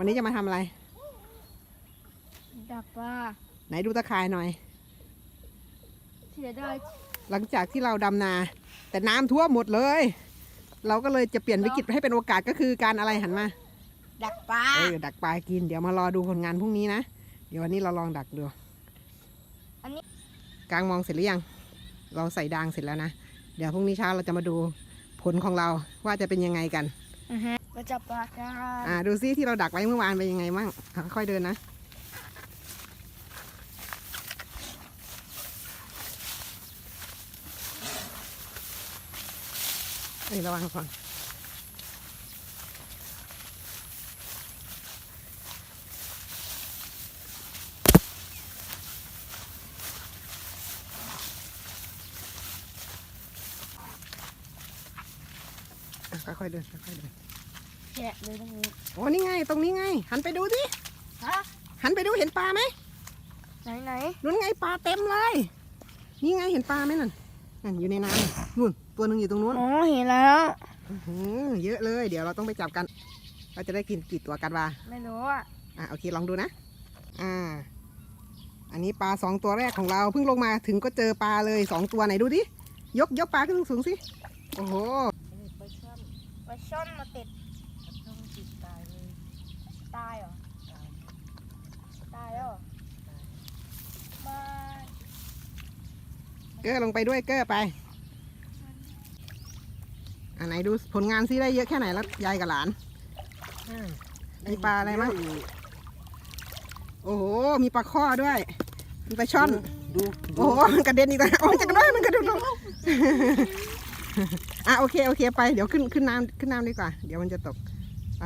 วันนี้จะมาทำอะไร ดักปลาไหนดูตะข่ายหน่อย เสียดายหลังจากที่เราดำนา แต่น้ำท่วมหมดเลย เราก็เลยจะเปลี่ยนวิกฤตให้เป็นโอกาสก็คือการอะไรหันมา ดักปลาเออดักปลากินเดี๋ยวมารอดูผลงานพรุ่งนี้นะ เดี๋ยววันนี้เราลองดักดูอันนี้ กลางมองเสร็จหรือยัง เราใส่ดางเสร็จแล้วนะ เดี๋ยวพรุ่งนี้เช้าเราจะมาดูผลของเราว่าจะเป็นยังไงกัน มาจับปลากันอ่าดูซิที่เราดักไว้เมื่อวานเป็นยังไงมั่งอะค่อยเดินนะ เอ้ยระวังก่อนอะค่อยๆเดินค่อยๆเดิน แกะเลยตรงนี้โอ้นี่ไง ตรงนี้ไง หันไปดูสิฮะหันไปดูเห็นปลาไหมไหนไหนนู่นไงปลาเต็มเลย นี่ไงเห็นปลาไหมนั่นนั่นอยู่ในน้ำนู่นตัวหนึ่งอยู่ตรงนู้นอ๋อเห็นแล้วอื้อหือเยอะเลย เดี๋ยวเราต้องไปจับกัน เราจะได้กินกี่ตัวกันวะไม่รู้อะอะโอเคลองดูนะ อ่า อันนี้ปลาสองตัวแรกของเราเพิ่งลงมาถึงก็เจอปลาเลยสองตัวไหนดูดิยกยกปลาขึ้นสูงๆสิโอ้โหปลาช่อนปลาช่อนมาติดช่อนติดตายเลยตายเหรอตายแล้วเหรอมา เก้อลงไปด้วยเก้อไป อันไหนดูผลงานซิได้เยอะแค่ไหนแล้วยายกับหลานมีปลาอะไรมั้งโอ้โห มีปลาข้อด้วย มีปลาช่อน ดูโอ้โหมันกระเด็นอีกแล้วโอ้ยจะกระโดดมันกระโดดลงอะโอเคโอเคไปเดี๋ยวขึ้นขึ้นน้ำขึ้นน้ำดีกว่า เดี๋ยวมันจะตกไป